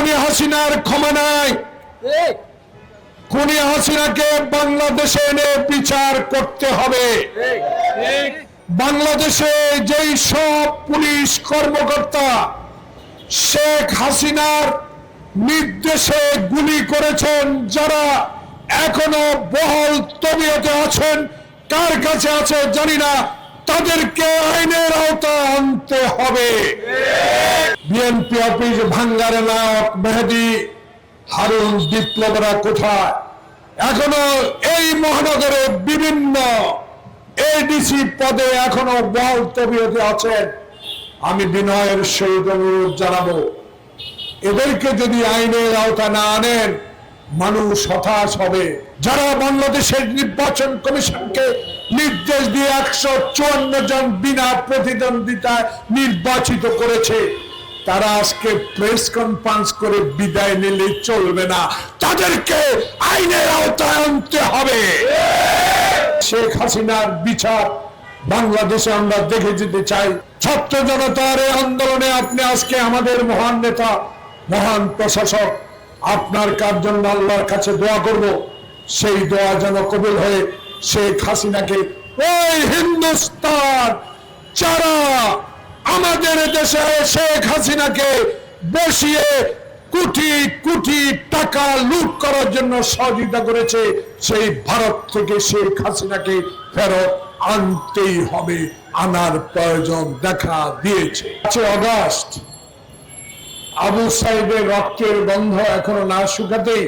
খুনি হাসিনার ক্ষমা নাই। খুনি হাসিনাকে বাংলাদেশে এনে বিচার করতে হবে। বাংলাদেশে যেই সব পুলিশ কর্মকর্তা শেখ হাসিনার নির্দেশে গুলি করেছেন যারা এখনও বহল তবিয়তে আছেন কার কাছে আছে জানি না। তাদেরকে আইনের আওতায় আনতে হবে। বিএনপি অফিস ভাঙ্গারে নায়ক মেহেদি হারুন বিপ্লবরা কোথায়? এখনও এই মহানগরে বিভিন্ন এডিসি পদে এখনও বল তবিয়তে আছেন। আমি বিনয়ের সহিত অনুরোধ জানাব, এদেরকে যদি আইনের আওতা না আনেন, মানুষ হতাশ হবে। যারা বাংলাদেশের নির্বাচন কমিশনকে নির্দেশ দিয়ে একশো চুয়ান্ন জন বিনা প্রতিদ্বন্দ্বিতায় নির্বাচিত করেছে। তারা আজকে প্রেস কনফারেন্স করে বিদায় নিলে চলবে না। তাদেরকে আইনের আওতায় আনতে হবে। শেখ হাসিনার বিচার বাংলাদেশে আমরা দেখে যেতে চাই। ছাত্র জনতার এই আন্দোলনে আপনি আজকে আমাদের মহান নেতা, মহান প্রশাসক, আপনার কার জন্য আল্লাহর কাছে দোয়া করব? সেই দোয়া যেন কবুল হয়ে শেখ হাসিনাকে, ওই হিন্দুস্তান, যারা আমাদের দেশে শেখ হাসিনাকে বসিয়ে কোটি কোটি টাকা লুট করার জন্য সহযোগিতা করেছে, সেই ভারত থেকে শেখ হাসিনাকে ফেরত আনতেই হবে। আনার প্রয়োজন দেখা দিয়েছে। আছে অগাস্ট আবু সাহেবের রক্তের গন্ধ এখনও না শুকাতেই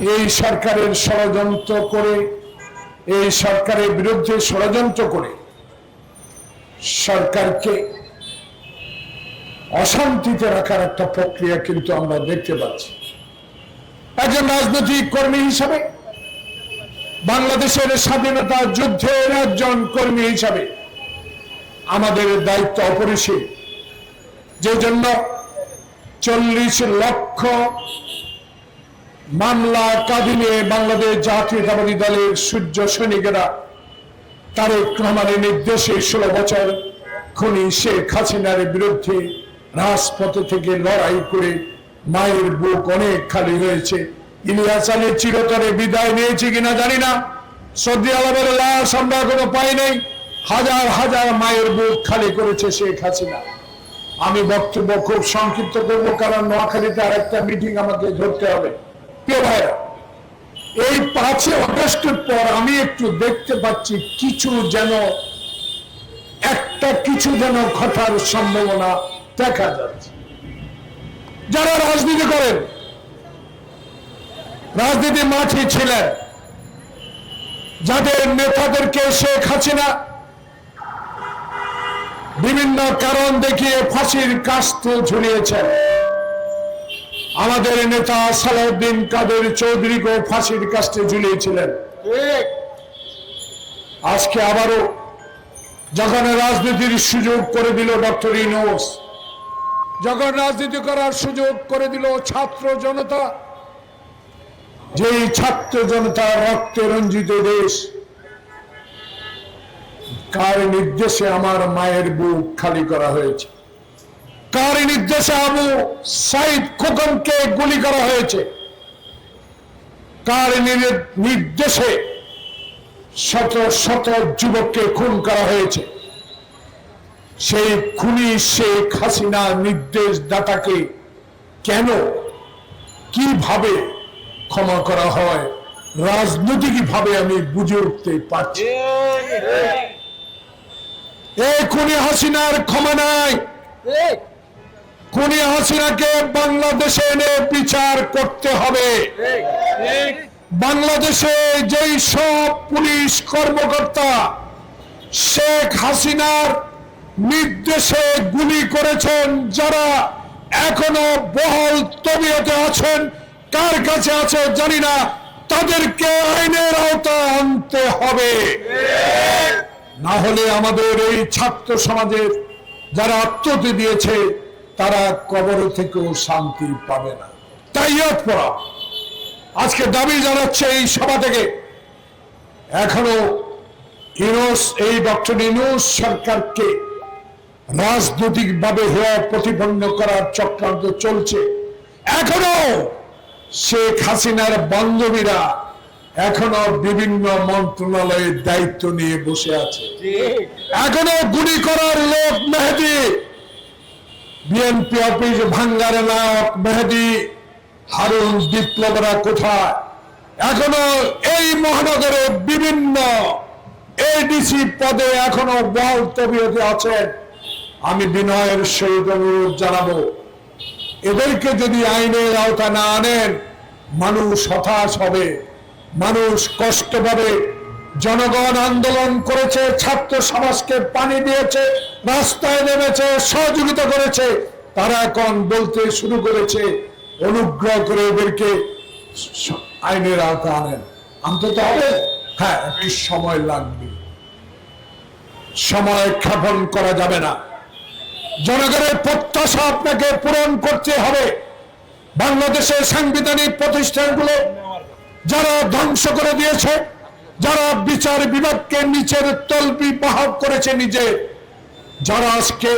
এই সরকারের ষড়যন্ত্র করে, এই সরকারের বিরুদ্ধে ষড়যন্ত্র করে সরকারকে অশান্তিতে রাখার একটা প্রক্রিয়া কিন্তু আমরা দেখতে পাচ্ছি। একজন রাজনৈতিক কর্মী হিসাবে, বাংলাদেশের স্বাধীনতা যুদ্ধের একজন কর্মী হিসাবে আমাদের দায়িত্ব অপরিসীম। যে জন্য চল্লিশ লক্ষ মামলা কাঁদিনে বাংলাদেশ জাতীয়তাবাদী দলের সূর্য সৈনিকেরা তারেক রহমানের নির্দেশে ষোলো বছর খুনি শেখ হাসিনার বিরুদ্ধে রাজপথে থেকে লড়াই করে মায়ের বুক অনেক খালি হয়েছে। ইলিয়াস আলী চিরতরে বিদায় নিয়েছে কিনা জানি না। সৌদি আরবের লাশ আমরা কোনো পাই নাই। হাজার হাজার মায়ের বুক খালি করেছে শেখ হাসিনা। আমি বক্তব্য খুব সংক্ষিপ্ত করব, কারণ নোয়াখালীতে আর একটা মিটিং আমাকে ধরতে হবে। এই পাঁচই অগস্টের পর আমি একটু দেখতে পাচ্ছি কিছু যেন, একটা কিছু যেন ঘটার সম্ভাবনা দেখা যাচ্ছে। যারা রাজনীতি করেন, রাজনীতি মাঠে ছিলেন, যাদের নেতাদেরকে শেখ হাসিনা বিভিন্ন কারণ দেখিয়ে ফাঁসির কাস্তে ঝুলিয়েছেন আমাদের নেতা সালাউদ্দিন কাদের চৌধুরীকেও ফাঁসির কাস্তে ঝুলিয়েছিলেন। আজকে আবারও যখন রাজনীতির সুযোগ করে দিল ডক্টর ইনোস যখন রাজনীতি করার সুযোগ করে দিল ছাত্র জনতা যেই ছাত্র জনতা রক্তে রঞ্জিত দেশ কার নির্দেশে আমার মায়ের বুক খালি করা হয়েছে? কার নির্দেশে আবু সাইদ খোকনকে গুলি করা হয়েছে। কার নির্দেশে শত শত যুবককে খুন করা হয়েছে। সেই খুনি শেখ হাসিনা নির্দেশ দাতাকে কেন কীভাবে ক্ষমা করা হয় রাজনৈতিক ভাবে আমি বুঝে উঠতে পারছি এই খুনি হাসিনার ক্ষমা নাই। খুনি হাসিনাকে বাংলাদেশে এনে বিচার করতে হবে। বাংলাদেশে যেই সব পুলিশ কর্মকর্তা শেখ হাসিনার নির্দেশে গুলি করেছেন, যারা এখনও বহল তবিয়তে আছেন, কার কাছে আছে জানি না, তাদেরকে আইনের আওতায় আনতে হবে। না হলে আমাদের এই ছাত্র সমাজের যারা আত্মহতি দিয়েছে তারা কবর থেকেও শান্তি পাবে না। তাই পড়া। আজকে দাবি জানাচ্ছে এই সভা থেকে। এখনও ইউনুস এই ডক্টর ইউনুস সরকারকে রাজনৈতিক ভাবে হেয় প্রতিপন্ন করার চক্রান্ত চলছে। এখনও শেখ হাসিনার বান্ধবীরা এখনও বিভিন্ন মন্ত্রণালয়ের দায়িত্ব নিয়ে বসে আছে। এখনও গুলি করার লোক মেহেদি। বিএনপি অফিস ভাঙ্গার নায়ক মেহেদি, হারুন, বিপ্লবরা কোথায়? এখনও এই মহানগরে বিভিন্ন এডিসি পদে এখনও বল তবিয়তে আছেন। আমি বিনয়ের সহিত অনুরোধ জানাব, এদেরকে যদি আইনের আওতা না আনেন, মানুষ হতাশ হবে, মানুষ কষ্ট পাবে। জনগণ আন্দোলন করেছে, ছাত্র সমাজকে পানি দিয়েছে, রাস্তায় নেমেছে, সহযোগিতা করেছে, তারা এখন বলতে শুরু করেছে, অনুগ্রহ করে এদেরকে আইনের আওতা আনেন। আনতে তো হবে? হ্যাঁ একটু সময় লাগবে। সময় ক্ষেপণ করা যাবে না। জনগণের প্রত্যাশা আপনাকে পূরণ করতে হবে। বাংলাদেশের সাংবিধানিক প্রতিষ্ঠানগুলো যারা ধ্বংস করে দিয়েছে যারা বিচার বিভাগকে নিচের তলবি বাহক করেছে নিজে, যারা আজকে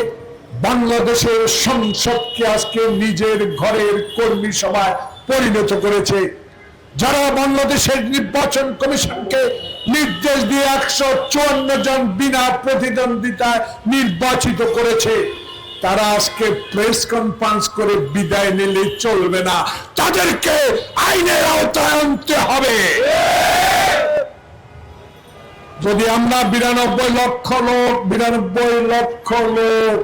বাংলাদেশের সংসদকে আজকে নিজের ঘরের কর্মী সভায় পরিণত করেছে, যারা বাংলাদেশের নির্বাচন কমিশনকে নির্দেশ দিয়ে একশো চুয়ান্ন জন বিনা প্রতিদ্বন্দ্বিতায় নির্বাচিত করেছে, তারা আজকে প্রেস কনফারেন্স করে বিদায় নিলে চলবে না। তাদেরকে আইনের আওতায় আনতে হবে। যদি আমরা বিরানব্বই লক্ষ লোক, বিরানব্বই লক্ষ লোক,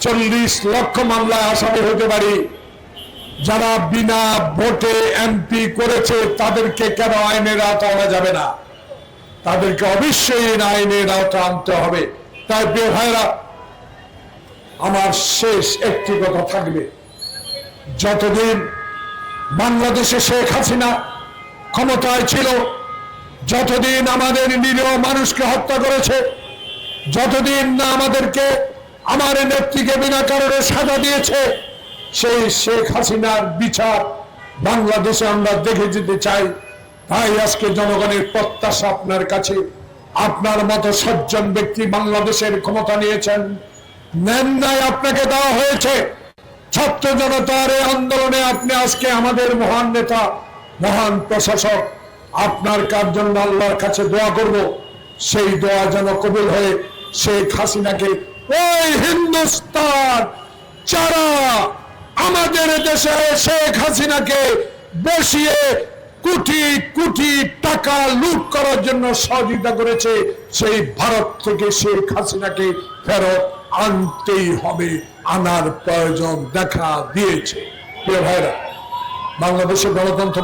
চল্লিশ লক্ষ মামলায় আসামি হতে পারি, যারা বিনা ভোটে এমপি করেছে, তাদেরকে কেন আইনের আওতা আনা যাবে না? তাদেরকে অবশ্যই আইনের আওতা আনতে হবে। তাই প্রিয় ভাইরা আমার শেষ একটি কথা থাকবে। যতদিন বাংলাদেশে শেখ হাসিনা ক্ষমতায় ছিল যতদিন আমাদের নিরীহ মানুষকে হত্যা করেছে, যতদিন না আমাদেরকে আমার নেত্রীকে বিনা কারণে সাজা দিয়েছে, সেই শেখ হাসিনার বিচার বাংলাদেশে আমরা দেখে যেতে চাই। তাই আজকে জনগণের প্রত্যাশা আপনার কাছে। আপনার মতো সজ্জন ব্যক্তি বাংলাদেশের ক্ষমতা নিয়েছেন। ন্যায় ন্যায় আপনাকে দেওয়া হয়েছে। ছাত্র জনতার এই আন্দোলনে আপনি আজকে আমাদের মহান নেতা, মহান প্রশাসক আপনার কার জন্য আল্লাহর কাছে দোয়া করব, সেই দোয়া যেন কবুল হয়ে শেখ হাসিনাকে ওই হিন্দুস্তান যারা আমাদের দেশে শেখ হাসিনাকে বসিয়ে কোটি কোটি টাকা লুট করার জন্য সহযোগিতা করেছে, সেই ভারত থেকে শেখ হাসিনাকে ফেরত আনতেই হবে, আনার প্রয়োজন দেখা দিয়েছে। ভাইরা, বাংলাদেশের গণতন্ত্র